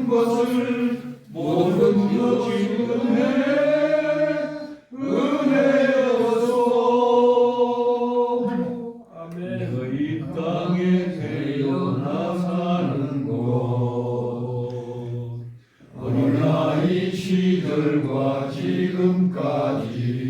모든 것을 모든 것을 은혜 은혜여소 아멘. 너희 땅에 태어나 사는 곳 어느 나이 시절과 지금까지